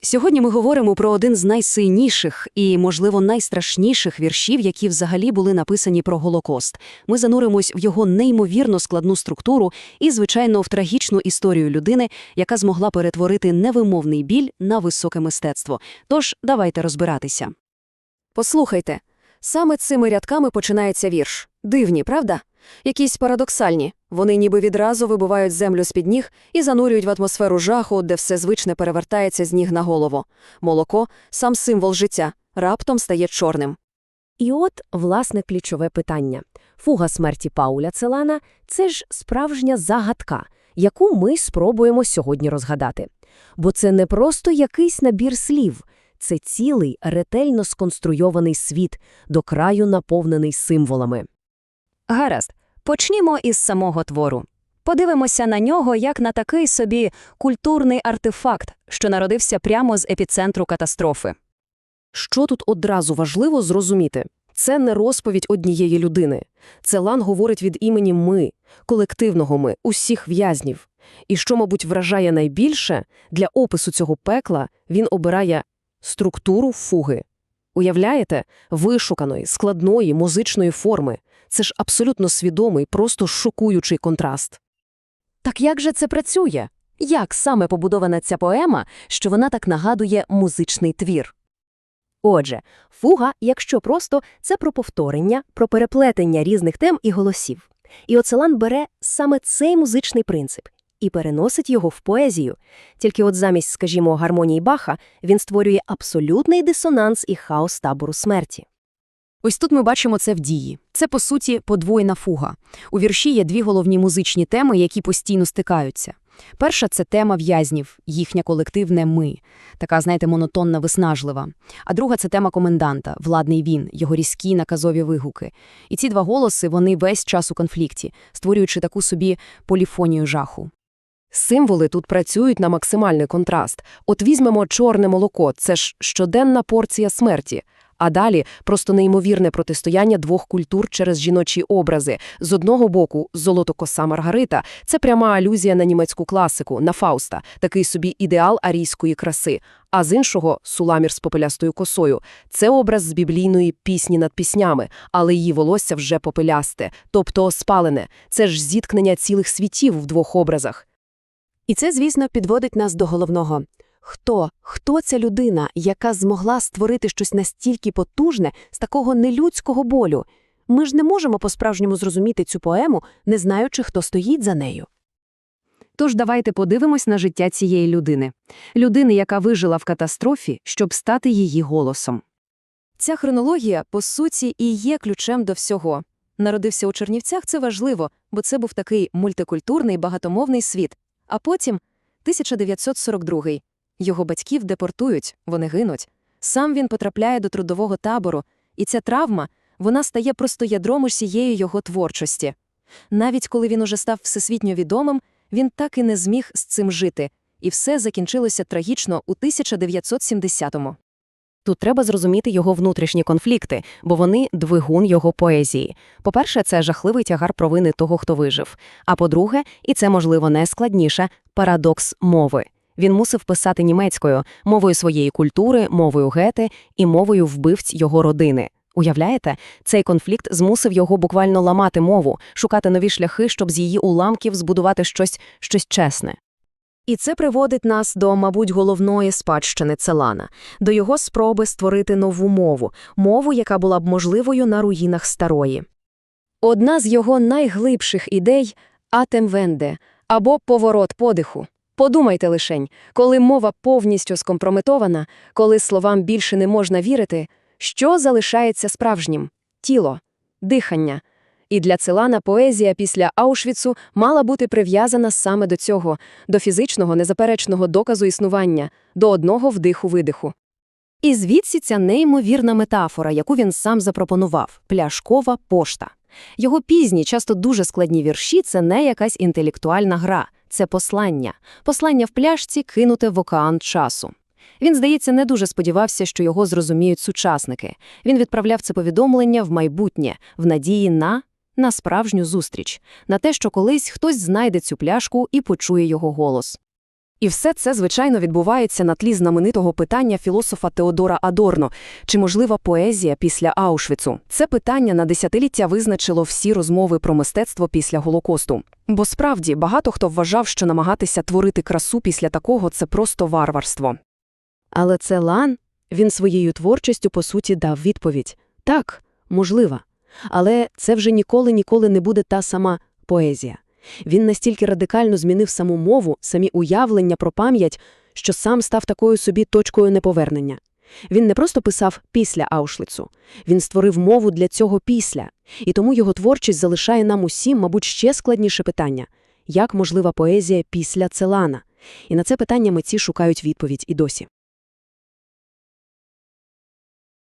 Сьогодні ми говоримо про один з найсильніших і, можливо, найстрашніших віршів, які взагалі були написані про Голокост. Ми зануримось в його неймовірно складну структуру і, звичайно, в трагічну історію людини, яка змогла перетворити невимовний біль на високе мистецтво. Тож давайте розбиратися. Послухайте, саме цими рядками починається вірш. Дивні, правда? Якісь парадоксальні. Вони ніби відразу вибивають землю з-під ніг і занурюють в атмосферу жаху, де все звичне перевертається з ніг на голову. Молоко, сам символ життя, раптом стає чорним. І от, власне, ключове питання. Фуга смерті Пауля Целана – це ж справжня загадка, яку ми спробуємо сьогодні розгадати. Бо це не просто якийсь набір слів, це цілий, ретельно сконструйований світ, до краю наповнений символами. Гаразд, почнімо із самого твору. Подивимося на нього як на такий собі культурний артефакт, що народився прямо з епіцентру катастрофи. Що тут одразу важливо зрозуміти? Це не розповідь однієї людини. Целан говорить від імені «ми», колективного «ми», усіх в'язнів. І що, мабуть, вражає найбільше, для опису цього пекла він обирає структуру фуги. Уявляєте? Вишуканої, складної, музичної форми. Це ж абсолютно свідомий, просто шокуючий контраст. Так як же це працює? Як саме побудована ця поема, що вона так нагадує музичний твір? Отже, фуга, якщо просто, це про повторення, про переплетення різних тем і голосів. І Оцелан бере саме цей музичний принцип і переносить його в поезію. Тільки от замість, скажімо, гармонії Баха, він створює абсолютний дисонанс і хаос табору смерті. Ось тут ми бачимо це в дії. Це, по суті, подвоєна фуга. У вірші є дві головні музичні теми, які постійно стикаються. Перша – це тема в'язнів, їхнє колективне «ми», така, знаєте, монотонна, виснажлива. А друга – це тема коменданта, владний він, його різкі наказові вигуки. І ці два голоси, вони весь час у конфлікті, створюючи таку собі поліфонію жаху. Символи тут працюють на максимальний контраст. От візьмемо чорне молоко – це ж щоденна порція смерті. А далі просто неймовірне протистояння двох культур через жіночі образи. З одного боку, золотокоса Маргарита – це пряма алюзія на німецьку класику, на Фауста, такий собі ідеал арійської краси. А з іншого – Суламір з попелястою косою. Це образ з біблійної пісні над піснями, але її волосся вже попелясте, тобто спалене. Це ж зіткнення цілих світів в двох образах. І це, звісно, підводить нас до головного. Хто? Хто ця людина, яка змогла створити щось настільки потужне з такого нелюдського болю? Ми ж не можемо по-справжньому зрозуміти цю поему, не знаючи, хто стоїть за нею. Тож давайте подивимось на життя цієї людини. Людини, яка вижила в катастрофі, щоб стати її голосом. Ця хронологія, по суті, і є ключем до всього. Народився у Чернівцях – це важливо, бо це був такий мультикультурний, багатомовний світ. А потім – 1942 Його батьків депортують, вони гинуть. Сам він потрапляє до трудового табору, і ця травма, вона стає просто ядром усієї його творчості. Навіть коли він уже став всесвітньо відомим, він так і не зміг з цим жити, і все закінчилося трагічно у 1970-му. Тут треба зрозуміти його внутрішні конфлікти, бо вони – двигун його поезії. По-перше, це жахливий тягар провини того, хто вижив. А по-друге, і це, можливо, найскладніше – парадокс мови. Він мусив писати німецькою, мовою своєї культури, мовою гети і мовою вбивць його родини. Уявляєте, цей конфлікт змусив його буквально ламати мову, шукати нові шляхи, щоб з її уламків збудувати щось, щось чесне. І це приводить нас до, мабуть, головної спадщини Целана, до його спроби створити нову мову, мову, яка була б можливою на руїнах старої. Одна з його найглибших ідей – атемвенде, або поворот подиху. Подумайте лишень, коли мова повністю скомпрометована, коли словам більше не можна вірити, що залишається справжнім – тіло, дихання. І для Целана поезія після Аушвіцу мала бути прив'язана саме до цього, до фізичного незаперечного доказу існування, до одного вдиху-видиху. І звідси ця неймовірна метафора, яку він сам запропонував – пляшкова пошта. Його пізні, часто дуже складні вірші – це не якась інтелектуальна гра, це послання. Послання в пляшці кинуте в океан часу. Він, здається, не дуже сподівався, що його зрозуміють сучасники. Він відправляв це повідомлення в майбутнє, в надії на на справжню зустріч, на те, що колись хтось знайде цю пляшку і почує його голос. І все це, звичайно, відбувається на тлі знаменитого питання філософа Теодора Адорно – чи можлива поезія після Аушвіцу? Це питання на десятиліття визначило всі розмови про мистецтво після Голокосту. Бо справді багато хто вважав, що намагатися творити красу після такого – це просто варварство. Але це Лан, він своєю творчістю, по суті, дав відповідь. Так, можлива. Але це вже ніколи-ніколи не буде та сама поезія. Він настільки радикально змінив саму мову, самі уявлення про пам'ять, що сам став такою собі точкою неповернення. Він не просто писав після Аушлицу, він створив мову для цього після. І тому його творчість залишає нам усім, мабуть, ще складніше питання – як можлива поезія після Целана? І на це питання митці шукають відповідь і досі.